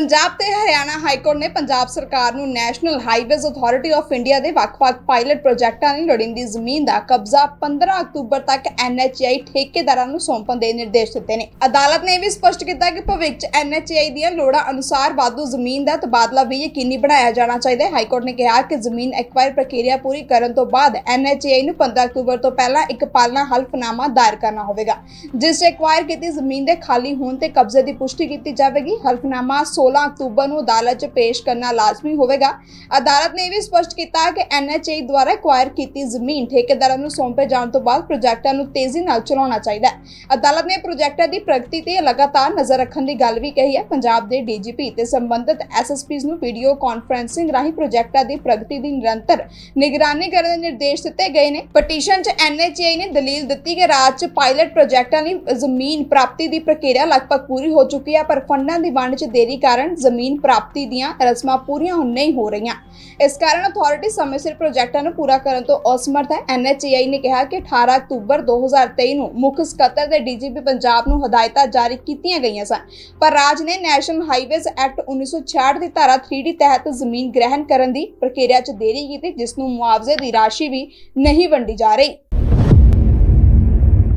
ਪੰਜਾਬ ਤੇ ਹਰਿਆਣਾ ਹਾਈ ਨੇ ਪੰਜਾਬ ਸਰਕਾਰ ਨੂੰ National Highways Authority of India ਦੇ ਵੱਖ-ਵੱਖ ਪਾਇਲਟ ਪ੍ਰੋਜੈਕਟਾਂ ਲਈ ਲੋੜੀਂਦੀ ਜ਼ਮੀਨ ਦਾ ਕਬਜ਼ਾ 15 ਅਕਤੂਬਰ ਤੱਕ NHAI ਠੇਕੇਦਾਰਾਂ ਨੂੰ ਸੌਂਪਣ ਦੇ ਨਿਰਦੇਸ਼ ਦਿੱਤੇ ਨੇ। ਅਦਾਲਤ ਨੇ ਇਹ ਵੀ ਸਪਸ਼ਟ ਕੀਤਾ ਕਿ ਭਵਿੱਖ 'ਚ NHAI ਦੀਆਂ ਲੋੜਾਂ ਅਨੁਸਾਰ ਵਾਧੂ ਜ਼ਮੀਨ ਦਾ ਤਬਾਦਲਾ ਵੀ ਯਕੀਨੀ ਬਣਾਇਆ ਜਾਣਾ ਚਾਹੀਦਾ ਹੈ। ਹਾਈ ਕੋਰਟ ਨੇ ਕਿਹਾ ਕਿ ਜ਼ਮੀਨ ਐਕਵਾਇਰ ਪ੍ਰਕਿਰਿਆ ਪੂਰੀ ਕਰਨ ਤੋਂ ਬਾਅਦ NHAI ਨੂੰ 15 ਅਕਤੂਬਰ ਤੋਂ ਪਹਿਲਾਂ ਇੱਕ ਪਾਲਣਾ ਹਲਫਨਾਮਾ ਦਾਇਰ ਕਰਨਾ ਹੋਵੇਗਾ। ਜਿਸ 'ਚ ਐਕਵਾਇਰ ਕੀਤੀ ਜ਼ਮੀਨ ਦੇ ਖਾਲੀ ਹੋਣ ਤੇ ਕਬਜ਼ੇ ਦੀ ਪੁਸ਼ਟੀ ਕੀਤੀ ਜਾਵੇਗੀ। ਹਲਫਨਾਮਾ 16 ਅਕਤੂਬਰ ਨੂੰ ਅਦਾਲਤ 'ਚ ਪੇਸ਼ ਕਰਨਾ ਲਾਜ਼ਮੀ ਹੋਵੇਗਾ। ਅਦਾਲਤ ਨੇ ਇਹ ਵੀ ਸਪਸ਼ਟ ਕੀਤਾ ਕਿ NHAI ਦੁਆਰਾ ਐਕਵਾਇਰ ਕੀਤੀ ਜ਼ਮੀਨ ਠੇਕੇਦਾਰਾਂ ਨੂੰ ਸੌਂਪੇ ਜਾਣ ਤੋਂ ਬਾਅਦ ਪ੍ਰੋਜੈਕਟਾਂ ਨੂੰ ਤੇਜ਼ੀ ਨਾਲ ਚਲਾਉਣਾ ਚਾਹੀਦਾ ਹੈ। ਅਦਾਲਤ ਨੇ ਪ੍ਰੋਜੈਕਟਾਂ ਦੀ ਪ੍ਰਗਤੀ ਤੇ ਲਗਾਤਾਰ ਨਜ਼ਰ ਰੱਖਣ ਦੀ ਗੱਲ ਵੀ ਕਹੀ ਹੈ। ਪੰਜਾਬ ਦੇ ਡੀਜੀਪੀ ਤੇ ਸੰਬੰਧਿਤ ਐਸਐਸਪੀਜ਼ ਨੂੰ ਵੀਡੀਓ ਕਾਨਫਰੈਂਸਿੰਗ ਰਾਹੀਂ ਪ੍ਰੋਜੈਕਟਾਂ ਦੀ ਪ੍ਰਗਤੀ ਦੀ ਨਿਰੰਤਰ ਨਿਗਰਾਨੀ ਕਰਨ ਦੇ ਨਿਰਦੇਸ਼ ਦਿੱਤੇ ਗਏ ਨੇ। ਪਟੀਸ਼ਨ 'ਚ NHAI ਨੇ ਦਲੀਲ ਦਿੱਤੀ ਕਿ ਰਾਜ 'ਚ ਪਾਇਲਟ ਪ੍ਰੋਜੈਕਟਾਂ ਲਈ ਜ਼ਮੀਨ ਪ੍ਰਾਪਤੀ ਦੀ ਪ੍ਰਕਿਰਿਆ ਲਗਭਗ ਪੂਰੀ ਹੋ ਚੁੱਕੀ ਹੈ, ਪਰ ਫੰਡਾਂ ਦੀ ਵੰਡ 'ਚ ਦੇਰੀ ਕਾਰਨ ਜ਼ਮੀਨ ਪ੍ਰਾਪਤੀ ਦੀਆਂ ਰਸਮਾਂ ਪੂਰੀਆਂ ਨਹੀਂ ਹੋ ਰਹੀਆਂ। ਇਸ ਕਾਰਨ ਅਥਾਰਟੀ ਸਮੇਂ ਸਿਰ ਪ੍ਰੋਜੈਕਟਾਂ ਨੂੰ ਪੂਰਾ ਕਰਨ ਤੋਂ ਅਸਮਰਥ ਹੈ। NHAI ਨੇ ਕਿਹਾ ਕਿ 18 ਅਕਤੂਬਰ 2023 ਨੂੰ ਮੁੱਖ ਸਕੱਤਰ ਦੇ ਡੀਜੀਪੀ ਪੰਜਾਬ ਨੂੰ ਹਦਾਇਤਾਂ ਜਾਰੀ ਕੀਤੀਆਂ ਗਈਆਂ ਸਨ। ਪਰ ਰਾਜ ਨੇ ਨੈਸ਼ਨਲ ਹਾਈਵੇਜ਼ ਐਕਟ 1966 ਦੀ ਧਾਰਾ 3D ਤਹਿਤ ਜ਼ਮੀਨ ਗ੍ਰਹਿਣ ਕਰਨ ਦੀ ਪ੍ਰਕਿਰਿਆ 'ਚ ਦੇਰੀ ਕੀਤੀ, ਜਿਸ ਨੂੰ ਮੁਆਵਜ਼ੇ ਦੀ ਰਾਸ਼ੀ ਵੀ ਨਹੀਂ ਵੰਡੀ ਜਾ ਰਹੀ।